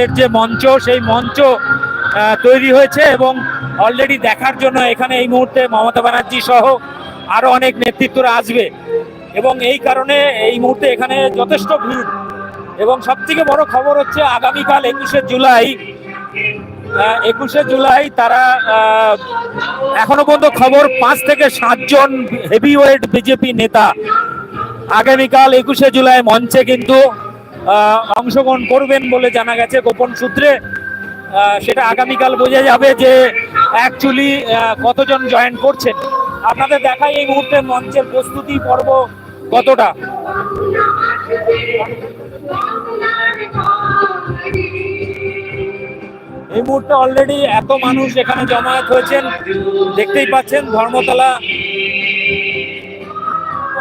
এর যে মঞ্চ, সেই মঞ্চ তৈরি হয়েছে এবং অলরেডি দেখার জন্য এখানে এই মুহূর্তে মমতা ব্যানার্জি সহ আরও অনেক নেতৃত্বরা আসবে। এবং এই কারণে এই মুহূর্তে এখানে যথেষ্ট ভিড়। এবং সব থেকে বড় খবর হচ্ছে আগামীকাল একুশে জুলাই একুশে জুলাই তারা এখনও পর্যন্ত খবর পাঁচ থেকে সাতজন হেভিওয়েট বিজেপি নেতা। আগামীকাল একুশে জুলাই মঞ্চে কিন্তু অংশগ্রহণ করবেন বলে জানা গেছে গোপন সূত্রে। সেটা আগামীকাল বোঝা যাবে যে অ্যাকচুয়ালি কতজন জয়েন করছেন। আপনাদের দেখাই এই মুহূর্তে মঞ্চের প্রস্তুতি পর্ব কতটা। এই মুহূর্তে অলরেডি এত মানুষ এখানে জমায়েত হয়েছেন। দেখতেই পাচ্ছেন ধর্মতলা।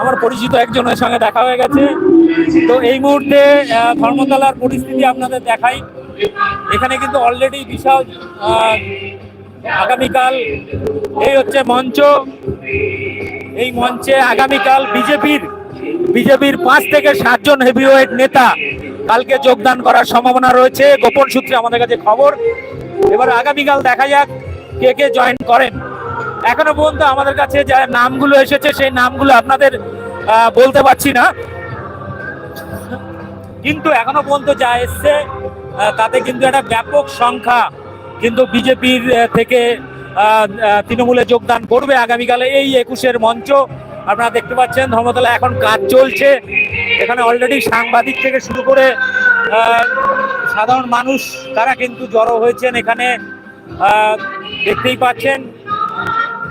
আমার পরিচিত একজনের সঙ্গে দেখা হয়ে গেছে। তো এই মুহূর্তে ধর্মতলার পরিস্থিতি আপনাদের দেখাই। এখানে কিন্তু অলরেডি বিশাল আগামীকাল, এই হচ্ছে মঞ্চ। এই মঞ্চে আগামীকাল বিজেপির বিজেপির পাঁচ থেকে সাতজন হেভিওয়েট নেতা কালকে যোগদান করার সম্ভাবনা রয়েছে। গোপন সূত্রে আমাদের কাছে খবর। এবার আগামীকাল দেখা যাক কে কে জয়েন করেন। এখনও পর্যন্ত আমাদের কাছে যা নামগুলো এসেছে, সেই নামগুলো আপনাদের বলতে পারছি না। কিন্তু এখনও পর্যন্ত যা এসছে তাতে কিন্তু একটা ব্যাপক সংখ্যা কিন্তু বিজেপির থেকে তৃণমূলে যোগদান করবে আগামীকালে এই একুশের মঞ্চ। আপনারা দেখতে পাচ্ছেন, ধর্মতলা এখন কাজ চলছে। এখানে অলরেডি সাংবাদিক থেকে শুরু করে সাধারণ মানুষ, তারা কিন্তু জড়ো হয়েছেন এখানে। দেখতেই পাচ্ছেন,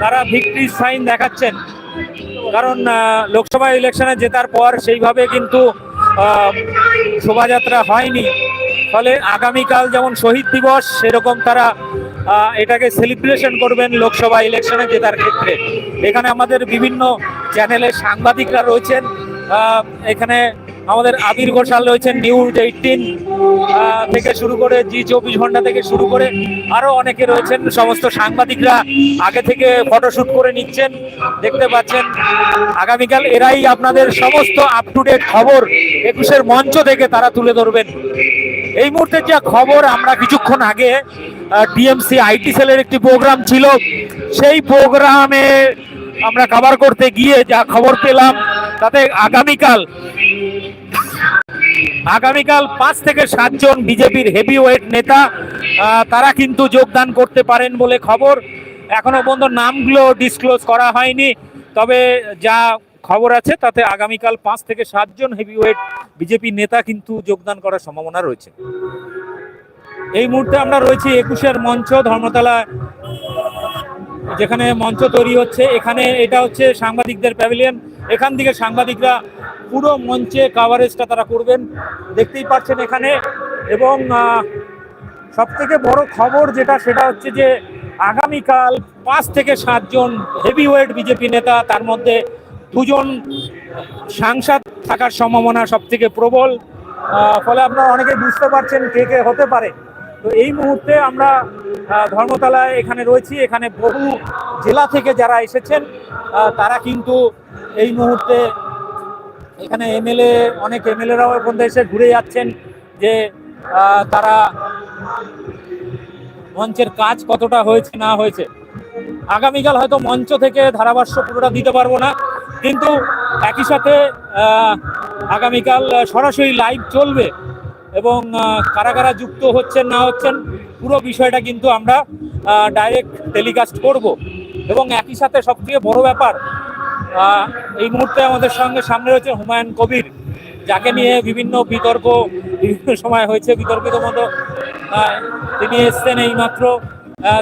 তারা ভিক্টরি সাইন দেখাচ্ছেন। কারণ লোকসভা ইলেকশনে জেতার পর সেইভাবে কিন্তু শোভাযাত্রা হয়নি, ফলে আগামীকাল যেমন শহীদ দিবস, সেরকম তারা এটাকে সেলিব্রেশন করবেন লোকসভা ইলেকশনে জেতার ক্ষেত্রে। এখানে আমাদের বিভিন্ন চ্যানেলের সাংবাদিকরা রয়েছেন এখানে আমাদের আবির ঘোষাল রয়েছেন নিউজ এইটিন থেকে শুরু করে জি চব্বিশ ঘণ্টা থেকে শুরু করে আরও অনেকে রয়েছেন। সমস্ত সাংবাদিকরা আগে থেকে ফটোশুট করে নিচ্ছেন, দেখতে পাচ্ছেন। আগামীকাল এরাই আপনাদের সমস্ত আপ টু ডেট খবর একুশের মঞ্চ থেকে তারা তুলে ধরবেন। এই মুহূর্তে যা খবর, আমরা কিছুক্ষণ আগে ডিএমসি আইটি সেলের একটি প্রোগ্রাম ছিল। সেই প্রোগ্রামে আমরা কভার করতে গিয়ে যা খবর পেলাম, তাতে আগামীকাল আগামীকাল পাঁচ থেকে সাতজন বিজেপির হেভি ওয়েট নেতা তারা কিন্তু যোগদান করতে পারেন বলে খবর। এখনও পর্যন্ত নামগুলো ডিসক্লোজ করা হয়নি, তবে যা খবর আছে তাতে আগামীকাল পাঁচ থেকে সাতজন হেভি ওয়েট বিজেপি নেতা কিন্তু যোগদান করার সম্ভাবনা রয়েছে। এই মুহূর্তে আমরা রয়েছি একুশের মঞ্চ, ধর্মতলা, যেখানে মঞ্চ তৈরি হচ্ছে। এখানে এটা হচ্ছে সাংবাদিকদের প্যাভিলিয়ন এখান থেকে সাংবাদিকরা পুরো মঞ্চে কাভারেজটা তারা করবেন। দেখতেই পাচ্ছেন এখানে। এবং সব থেকে বড় খবর যেটা, সেটা হচ্ছে যে, আগামীকাল পাঁচ থেকে সাতজন হেভিওয়েট বিজেপি নেতা, তার মধ্যে দুজন সাংসদ থাকার সম্ভাবনা সব থেকে প্রবল ফলে আপনারা অনেকে বুঝতে পারছেন কে কে হতে পারে। তো এই মুহূর্তে আমরা ধর্মতলায় এখানে রয়েছি। এখানে বহু জেলা থেকে যারা এসেছেন তারা কিন্তু এই মুহূর্তে এখানে এমএলএ অনেক এমএলএরাও এখন এসে ঘুরে যাচ্ছেন যে তারা মঞ্চের কাজ কতটা হয়েছে, না হয়েছে। আগামীকাল হয়তো মঞ্চ থেকে ধারাভাষ্য পুরোটা দিতে পারব না, কিন্তু একই সাথে আগামীকাল সরাসরি লাইভ চলবে এবং কারা কারা যুক্ত হচ্ছেন, না হচ্ছেন, পুরো বিষয়টা কিন্তু আমরা ডাইরেক্ট টেলিকাস্ট করব। এবং একই সাথে সবথেকে বড় ব্যাপার এই মুহূর্তে আমাদের সঙ্গে সামনে রয়েছে হুমায়ুন কবির, যাকে নিয়ে বিভিন্ন বিতর্ক, বিভিন্ন সময় হয়েছে বিতর্কিত মতো। তিনি এসছেন এইমাত্র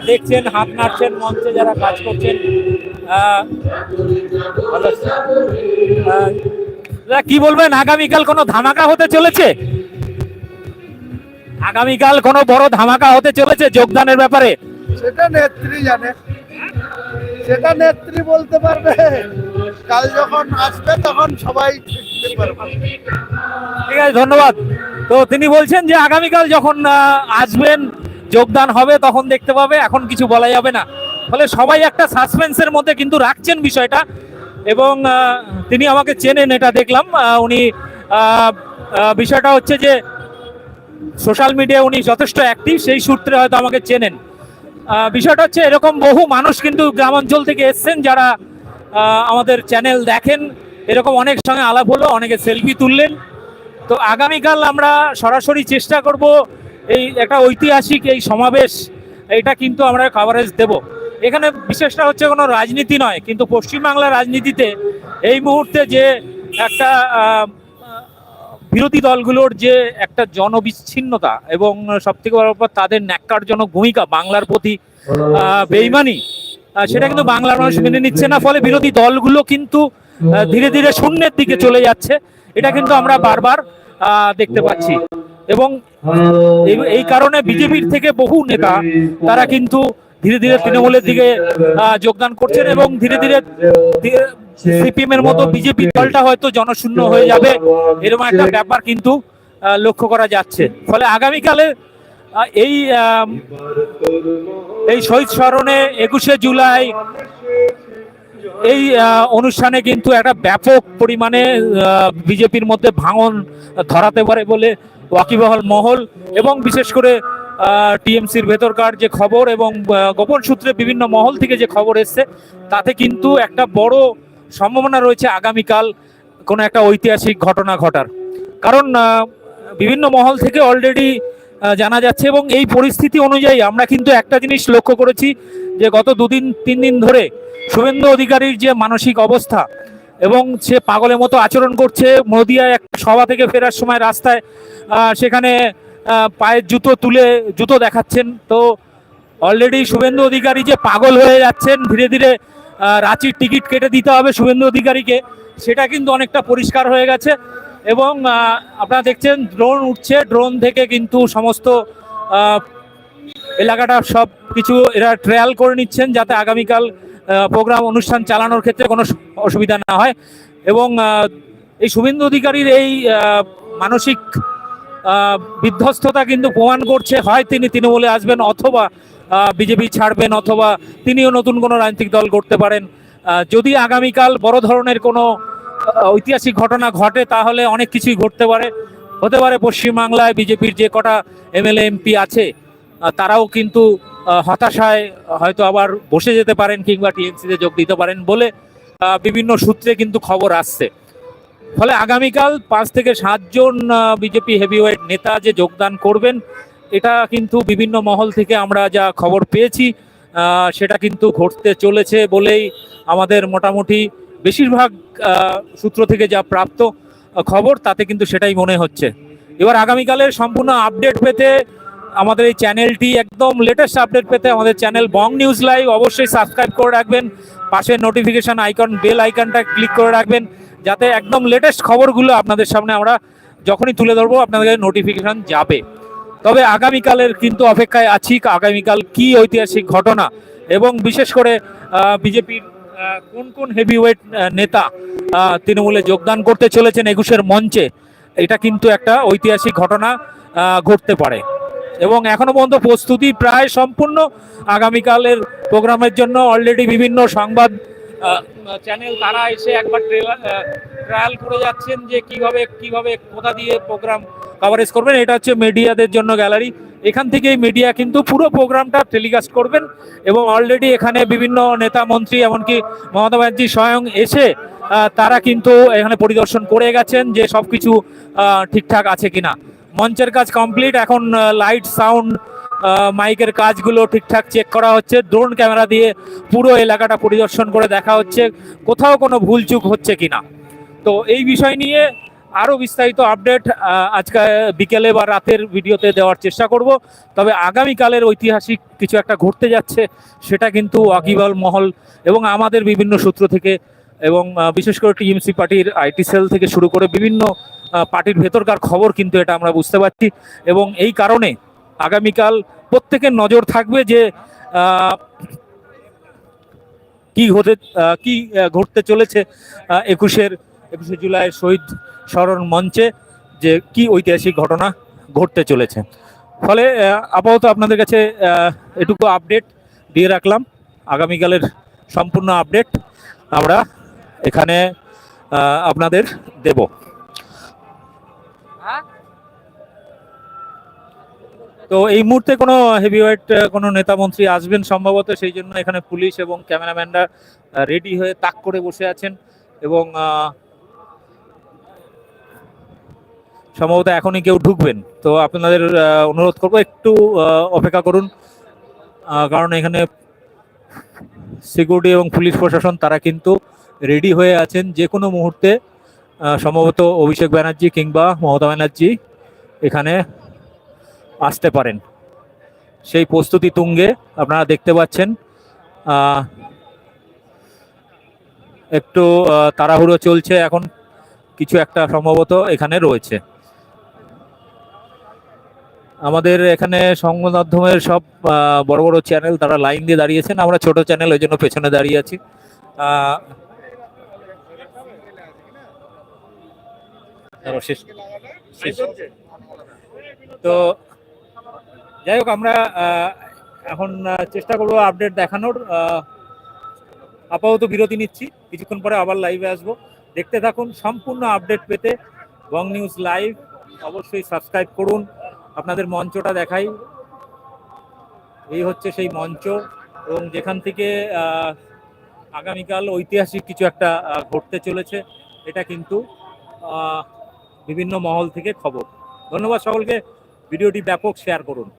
দেখছেন, হাত নাড়ছেন, মঞ্চে যারা কাজ করছেন। কি বলবেন? আগামীকাল কোনো ধামাকা হতে চলেছে? আগামীকাল কোনো বড় ধামাকা হতে চলেছে যোগদানের ব্যাপারে? সেটা নেত্রী জানে। সেটা নেত্রী বলতে পারবে। কাল যখন আসবে, তখন সবাই ঠিক আছে, ধন্যবাদ। তো তিনি বলছেন যে, আগামীকাল যখন আসবেন, যোগদান হবে, তখন দেখতে পাবে, এখন কিছু বলা যাবে না। ফলে সবাই একটা সাসপেন্সের মধ্যে কিন্তু রাখছেন বিষয়টা। এবং তিনি আমাকে চেনেন, এটা দেখলাম। উনি বিষয়টা হচ্ছে যে, সোশ্যাল মিডিয়ায় উনি যথেষ্ট অ্যাক্টিভ, সেই সূত্রে হয়তো আমাকে চেনেন। বিষয়টা হচ্ছে এরকম বহু মানুষ কিন্তু গ্রামাঞ্চল থেকে এসছেন যারা আমাদের চ্যানেল দেখেন। এরকম অনেক সঙ্গে আলাপ হলো, অনেকে সেলফি তুললেন। তো আগামীকাল আমরা সরাসরি চেষ্টা করব এই একটা ঐতিহাসিক এই সমাবেশ এটা কিন্তু আমরা কাভারেজ দেব। এখানে বিশেষটা হচ্ছে কোনো রাজনীতি নয়, কিন্তু পশ্চিমবাংলার রাজনীতিতে এই মুহূর্তে যে একটা বিরোধী দলগুলোর যে একটা জনবিচ্ছিন্নতা এবং সব থেকে বড় ব্যাপার তাদের ন্যাক্কারজনক ভূমিকা বাংলার প্রতি বেইমানি সেটা কিন্তু বাংলার মানুষ মেনে নিচ্ছে না, ফলে বিরোধী দলগুলো কিন্তু ধীরে ধীরে শূন্যের দিকে চলে যাচ্ছে। এটা কিন্তু আমরা বারবার দেখতে পাচ্ছি। এবং এই কারণে বিজেপির থেকে বহু নেতা, তারা কিন্তু ধীরে ধীরে তৃণমূলের দিকে যোগদান করছেন এবং ধীরে ধীরে সিপিএম এর মতো বিজেপি দলটা হয়তো জনশূন্য হয়ে যাবে এরকম একটা ব্যাপার কিন্তু লক্ষ্য করা যাচ্ছে। ফলে আগামীকালে এই এই শহীদ স্মরণে একুশে জুলাই এই অনুষ্ঠানে কিন্তু একটা ব্যাপক পরিমাণে বিজেপির মধ্যে ভাঙন ধরাতে পারে বলে ওয়াকিবহল মহল এবং বিশেষ করে টিএমসির ভেতরকার যে খবর এবং গোপন সূত্রে বিভিন্ন মহল থেকে যে খবর এসছে তাতে কিন্তু একটা বড় সম্ভাবনা রয়েছে আগামীকাল কোনো একটা ঐতিহাসিক ঘটনা ঘটার। কারণ বিভিন্ন মহল থেকে অলরেডি জানা যাচ্ছে এবং এই পরিস্থিতি অনুযায়ী আমরা কিন্তু একটা জিনিস লক্ষ্য করেছি যে গত দুদিন, তিন দিন ধরে শুভেন্দু অধিকারীর যে মানসিক অবস্থা এবং সে পাগলের মতো আচরণ করছে, নদিয়ায় এক সভা থেকে ফেরার সময় রাস্তায় সেখানে পায়ের জুতো তুলে জুতো দেখাচ্ছেন। তো অলরেডি শুভেন্দু অধিকারী যে পাগল হয়ে যাচ্ছেন, ধীরে ধীরে রাঁচির টিকিট কেটে দিতে হবে শুভেন্দু অধিকারীকে। সেটা কিন্তু অনেকটা পরিষ্কার হয়ে গেছে। এবং আপনারা দেখছেন ড্রোন উঠছে। ড্রোন থেকে কিন্তু সমস্ত এলাকাটা সব কিছু এরা ট্রায়াল করে নিচ্ছেন যাতে আগামীকাল প্রোগ্রাম অনুষ্ঠান চালানোর ক্ষেত্রে কোনো অসুবিধা না হয়। এবং এই শুভেন্দু অধিকারীর এই মানসিক বিধ্বস্ততা কিন্তু প্রমাণ করছে। হয় তিনি তৃণমূলে আসবেন অথবা বিজেপি ছাড়বেন অথবা তিনিও নতুন কোনো রাজনৈতিক দল করতে পারেন। যদি আগামীকাল বড় ধরনের কোনো ঐতিহাসিক ঘটনা ঘটে, তাহলে অনেক কিছুই ঘটতে পারে। হতে পারে পশ্চিমবাংলায় বিজেপির যে কটা এমএলএ, এমপি আছে তারাও কিন্তু হতাশায় হয়তো আবার বসে যেতে পারেন কিংবা টিএমসিতে যোগ দিতে পারেন বলে বিভিন্ন সূত্রে কিন্তু খবর আসছে। ফলে আগামীকাল পাঁচ থেকে সাতজন বিজেপি হেভিওয়েট নেতা যে যোগদান করবেন এটা কিন্তু বিভিন্ন মহল থেকে আমরা যা খবর পেয়েছি সেটা কিন্তু ঘটতে চলেছে বলেই আমাদের মোটামুটি বেশিরভাগ সূত্র থেকে যা প্রাপ্ত খবর তাতে কিন্তু সেটাই মনে হচ্ছে। এবার আগামীকালের সম্পূর্ণ আপডেট পেতে আমাদের এই চ্যানেলটি একদম লেটেস্ট আপডেট পেতে আমাদের চ্যানেল বং নিউজ লাইভ অবশ্যই সাবস্ক্রাইব করে রাখবেন, পাশে নোটিফিকেশন আইকন বেল আইকনটা ক্লিক করে রাখবেন, যাতে একদম লেটেস্ট খবরগুলো আপনাদের সামনে আমরা যখনই তুলে ধরবো, আপনাদের নোটিফিকেশান যাবে। তবে আগামীকালের কিন্তু অপেক্ষায় আছি। আগামীকাল কি ঐতিহাসিক ঘটনা? এবং বিশেষ করে বিজেপির কোন কোন হেভিওয়েট নেতা তৃণমূলে যোগদান করতে চলেছেন একুশের মঞ্চে, এটা কিন্তু একটা ঐতিহাসিক ঘটনা ঘটতে পারে। এবং এখনও পর্যন্ত প্রস্তুতি প্রায় সম্পূর্ণ। আগামীকালের প্রোগ্রামের জন্য অলরেডি বিভিন্ন সংবাদ চ্যানেল তারা এসে একবার ট্রায়াল করে যাচ্ছেন যে কীভাবে কীভাবে, কোথা দিয়ে প্রোগ্রাম কভারেজ করবেন। এটা হচ্ছে মিডিয়াদের জন্য গ্যালারি এখান থেকেই মিডিয়া কিন্তু পুরো প্রোগ্রামটা টেলিকাস্ট করবেন এবং অলরেডি এখানে বিভিন্ন নেতা, মন্ত্রী, এমনকি মমতা ব্যানার্জি স্বয়ং এসে তারা কিন্তু এখানে পরিদর্শন করে গেছেন যে সব কিছু ঠিকঠাক আছে কিনা। মঞ্চের কাজ কমপ্লিট এখন লাইট সাউন্ড মাইকের কাজগুলো ঠিকঠাক চেক করা হচ্ছে। ড্রোন ক্যামেরা দিয়ে পুরো এলাকাটা পরিদর্শন করে দেখা হচ্ছে। কোথাও কোনো ভুলচুক হচ্ছে কিনা। তো এই বিষয় নিয়ে আরও বিস্তারিত আপডেট আজকে বিকেলে বা রাতের ভিডিওতে দেওয়ার চেষ্টা করব। তবে আগামীকালের ঐতিহাসিক কিছু একটা ঘটতে যাচ্ছে, সেটা কিন্তু ওয়াকিবল মহল এবং আমাদের বিভিন্ন সূত্র থেকে এবং বিশেষ করে টিএমসি পার্টির আইটি সেল থেকে শুরু করে বিভিন্ন পার্টির ভেতরকার খবর কিন্তু এটা আমরা বুঝতে পারছি এবং এই কারণে আগামীকাল প্রত্যেকের নজর থাকবে যে কি হতে কি ঘটতে চলেছে একুশের একুশে জুলাই শহীদ স্মরণ মঞ্চে যে কি ঐতিহাসিক ঘটনা ঘটতে চলেছে। ফলে আপাতত আপনাদের কাছে এটুকু আপডেট দিয়ে রাখলাম। আগামীকালের সম্পূর্ণ আপডেট আমরা এখানে আপনাদের দেব। তো এই মুহূর্তে কোনো হেভি হেভিওয়েট কোনো নেতা মন্ত্রী আসবেন সম্ভবত, সেই জন্য এখানে পুলিশ এবং ক্যামেরাম্যানরা রেডি হয়ে তাক করে বসে আছেন এবং সম্ভবত এখনই কেউ ঢুকবেন। তো আপনাদের অনুরোধ করব একটু অপেক্ষা করুন। কারণ এখানে সিকিউরিটি এবং পুলিশ প্রশাসন, তারা কিন্তু রেডি হয়ে আছেন যে কোনো মুহূর্তে। সম্ভবত অভিষেক ব্যানার্জি কিংবা মমতা ব্যানার্জি এখানে আসতে পারেন। সেই প্রস্তুতি তুঙ্গে আপনারা দেখতে পাচ্ছেন। একটু তাড়াহুড়ো চলছে এখন। কিছু একটা সম্ভবত এখানে রয়েছে। আমাদের এখানে সংবাদ মাধ্যমের সব বড় বড় চ্যানেল তারা লাইন দিয়ে দাঁড়িয়েছেন। আমরা ছোট চ্যানেল ওই জন্য পেছনে দাঁড়িয়ে আছি। তো, যাই হোক, আমরা এখন চেষ্টা করব আপডেট দেখানোর। আপাতত বিরতি নিচ্ছি। কিছুক্ষণ পরে আবার লাইভে আসব। দেখতে থাকুন, সম্পূর্ণ আপডেট পেতে বং নিউজ লাইভ অবশ্যই সাবস্ক্রাইব করুন। আপনাদের মঞ্চটা দেখাই। এই হচ্ছে সেই মঞ্চ এবং যেখান থেকে আগামীকাল ঐতিহাসিক কিছু একটা ঘটতে চলেছে, এটা কিন্তু বিভিন্ন মহল থেকে খবর। ধন্যবাদ সকলকে। ভিডিওটি ব্যাপক শেয়ার করুন।